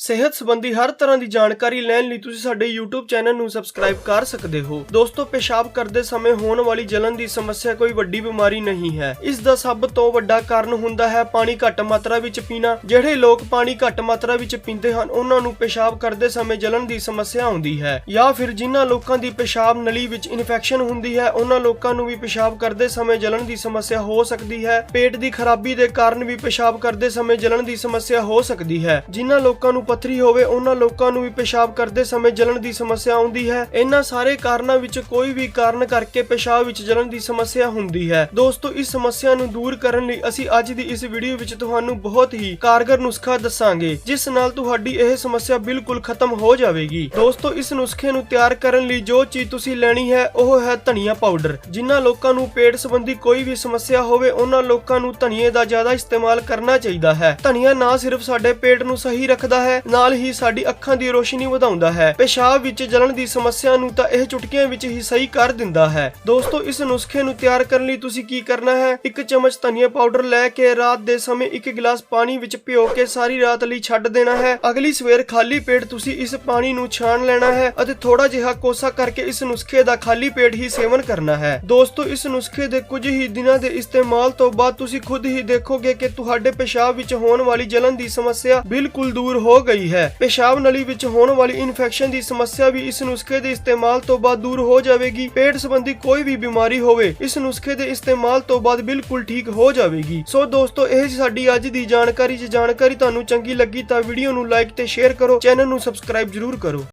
ਸਿਹਤ ਸੰਬੰਧੀ ਹਰ ਤਰ੍ਹਾਂ ਦੀ ਜਾਣਕਾਰੀ ਲੈਣ ਲਈ ਤੁਸੀਂ ਸਾਡੇ YouTube ਚੈਨਲ ਨੂੰ ਸਬਸਕ੍ਰਾਈਬ ਕਰ ਸਕਦੇ ਹੋ। ਦੋਸਤੋ, ਪਿਸ਼ਾਬ ਕਰਦੇ ਸਮੇਂ ਹੋਣ ਵਾਲੀ ਜਲਨ ਦੀ ਸਮੱਸਿਆ ਕੋਈ ਵੱਡੀ ਬਿਮਾਰੀ ਨਹੀਂ ਹੈ। ਇਸ ਦਾ ਸਭ ਤੋਂ ਵੱਡਾ ਕਾਰਨ ਹੁੰਦਾ ਹੈ ਪਾਣੀ ਘੱਟ ਮਾਤਰਾ ਵਿੱਚ ਪੀਣਾ। ਜਿਹੜੇ ਲੋਕ ਪਾਣੀ ਘੱਟ ਮਾਤਰਾ ਵਿੱਚ ਪੀਂਦੇ ਹਨ, ਉਹਨਾਂ ਨੂੰ ਪਿਸ਼ਾਬ ਕਰਦੇ ਸਮੇਂ ਜਲਨ ਦੀ ਸਮੱਸਿਆ ਆਉਂਦੀ ਹੈ ਜਾਂ ਫਿਰ ਜਿਨ੍ਹਾਂ ਲੋਕਾਂ ਦੀ ਪਿਸ਼ਾਬ ਨਲੀ ਵਿੱਚ ਇਨਫੈਕਸ਼ਨ ਹੁੰਦੀ ਹੈ, ਉਹਨਾਂ ਲੋਕਾਂ ਨੂੰ ਵੀ ਪਿਸ਼ਾਬ ਕਰਦੇ ਸਮੇਂ ਜਲਨ ਦੀ ਸਮੱਸਿਆ ਹੋ ਸਕਦੀ ਹੈ। ਪੇਟ ਦੀ ਖਰਾਬੀ ਦੇ ਕਾਰਨ ਵੀ ਪਿਸ਼ਾਬ ਕਰਦੇ ਸਮੇਂ ਜਲਨ ਦੀ ਸਮੱਸਿਆ ਹੋ ਸਕਦੀ ਹੈ। ਜਿਨ੍ਹਾਂ ਲੋਕਾਂ ਨੂੰ ਪੱਥਰੀ ਹੋਵੇ, ਉਹਨਾਂ ਲੋਕਾਂ ਨੂੰ ਵੀ ਪਿਸ਼ਾਬ ਕਰਦੇ ਸਮੇਂ ਜਲਣ ਦੀ ਸਮੱਸਿਆ ਆਉਂਦੀ ਹੈ। ਇਹਨਾਂ ਸਾਰੇ ਕਾਰਨਾਂ ਵਿੱਚ ਕੋਈ ਵੀ ਕਾਰਨ ਕਰਕੇ ਪਿਸ਼ਾਬ ਵਿੱਚ ਜਲਣ ਦੀ ਸਮੱਸਿਆ ਹੁੰਦੀ ਹੈ। ਦੋਸਤੋ, ਇਸ ਸਮੱਸਿਆ ਨੂੰ ਦੂਰ ਕਰਨ ਲਈ ਅਸੀਂ ਅੱਜ ਦੀ ਇਸ ਵੀਡੀਓ ਵਿੱਚ ਤੁਹਾਨੂੰ ਬਹੁਤ ਹੀ ਕਾਰਗਰ ਨੁਸਖਾ ਦੱਸਾਂਗੇ, ਜਿਸ ਨਾਲ ਤੁਹਾਡੀ ਇਹ ਸਮੱਸਿਆ ਬਿਲਕੁਲ ਖਤਮ ਹੋ ਜਾਵੇਗੀ। ਦੋਸਤੋ, ਇਸ ਨੁਸਖੇ ਨੂੰ ਤਿਆਰ ਕਰਨ ਲਈ ਜੋ ਚੀਜ਼ ਤੁਸੀਂ ਲੈਣੀ ਹੈ, ਉਹ ਹੈ ਧਨੀਆ ਪਾਊਡਰ। ਜਿਨ੍ਹਾਂ ਲੋਕਾਂ ਨੂੰ ਪੇਟ ਸੰਬੰਧੀ ਕੋਈ ਵੀ ਸਮੱਸਿਆ ਹੋਵੇ, ਉਹਨਾਂ ਲੋਕਾਂ ਨੂੰ ਧਨੀਏ ਦਾ ਜ਼ਿਆਦਾ ਇਸਤੇਮਾਲ ਕਰਨਾ ਚਾਹੀਦਾ ਹੈ। ਧਨੀਆ ਨਾ ਸਿਰਫ ਸਾਡੇ ਪੇਟ ਨੂੰ ਸਹੀ ਰੱਖਦਾ ਹੈ ਨਾਲ ਹੀ ਸਾਡੀ ਅੱਖਾਂ ਦੀ ਰੋਸ਼ਨੀ ਵਧਾਉਂਦਾ ਹੈ। ਪਿਸ਼ਾਬ ਵਿੱਚ ਜਲਣ ਦੀ ਸਮੱਸਿਆ ਨੂੰ ਤਾਂ ਇਹ ਚੁਟਕੀਆਂ ਵਿੱਚ ਹੀ ਸਹੀ ਕਰ ਦਿੰਦਾ ਹੈ। ਦੋਸਤੋ, ਇਸ ਨੁਸਖੇ ਨੂੰ ਤਿਆਰ ਕਰਨ ਲਈ ਤੁਸੀਂ ਕੀ ਕਰਨਾ ਹੈ? ਇੱਕ ਚਮਚ ਧਨੀਆ ਪਾਊਡਰ ਲੈ ਕੇ ਰਾਤ ਦੇ ਸਮੇਂ ਇੱਕ ਗਿਲਾਸ ਪਾਣੀ ਵਿੱਚ ਭਿਓ ਕੇ ਸਾਰੀ ਰਾਤ ਲਈ ਛੱਡ ਦੇਣਾ ਹੈ। ਅਗਲੀ ਸਵੇਰ ਖਾਲੀ ਪੇਟ ਤੁਸੀਂ ਇਸ ਪਾਣੀ ਨੂੰ ਛਾਣ ਲੈਣਾ ਹੈ ਅਤੇ ਥੋੜਾ ਜਿਹਾ ਕੋਸਾ ਕਰਕੇ ਇਸ ਨੁਸਖੇ ਦਾ ਖਾਲੀ ਪੇਟ ਹੀ ਸੇਵਨ ਕਰਨਾ ਹੈ। ਦੋਸਤੋ, ਇਸ ਨੁਸਖੇ ਦੇ ਕੁਝ ਹੀ ਦਿਨਾਂ ਦੇ ਇਸਤੇਮਾਲ ਤੋਂ ਬਾਅਦ ਤੁਸੀਂ ਖੁਦ ਹੀ ਦੇਖੋਗੇ ਕਿ ਤੁਹਾਡੇ ਪਿਸ਼ਾਬ ਵਿੱਚ ਹੋਣ ਵਾਲੀ ਜਲਨ ਦੀ ਸਮੱਸਿਆ ਬਿਲਕੁਲ ਦੂਰ ਹੋ ਗਈ ਹੈ। ਪਿਸ਼ਾਬ ਨਲੀ ਵਿੱਚ ਹੋਣ ਵਾਲੀ ਇਨਫੈਕਸ਼ਨ ਦੀ ਸਮੱਸਿਆ ਵੀ ਇਸ ਨੁਸਖੇ ਦੇ ਇਸਤੇਮਾਲ ਤੋਂ ਬਾਅਦ ਦੂਰ ਹੋ ਜਾਵੇਗੀ। ਪੇਟ ਸੰਬੰਧੀ ਕੋਈ ਵੀ ਬਿਮਾਰੀ ਹੋਵੇ, ਇਸ ਨੁਸਖੇ ਦੇ ਇਸਤੇਮਾਲ ਤੋਂ ਬਾਅਦ ਬਿਲਕੁਲ ਠੀਕ ਹੋ ਜਾਵੇਗੀ। ਸੋ ਦੋਸਤੋ, ਇਹ ਸਾਡੀ ਅੱਜ ਦੀ ਜਾਣਕਾਰੀ। ਜੇ ਜਾਣਕਾਰੀ ਤੁਹਾਨੂੰ ਚੰਗੀ ਲੱਗੀ ਤਾਂ ਵੀਡੀਓ ਨੂੰ ਲਾਈਕ ਤੇ ਸ਼ੇਅਰ ਕਰੋ ਚੈਨਲ ਨੂੰ ਸਬਸਕ੍ਰਾਈਬ ਜਰੂਰ ਕਰੋ।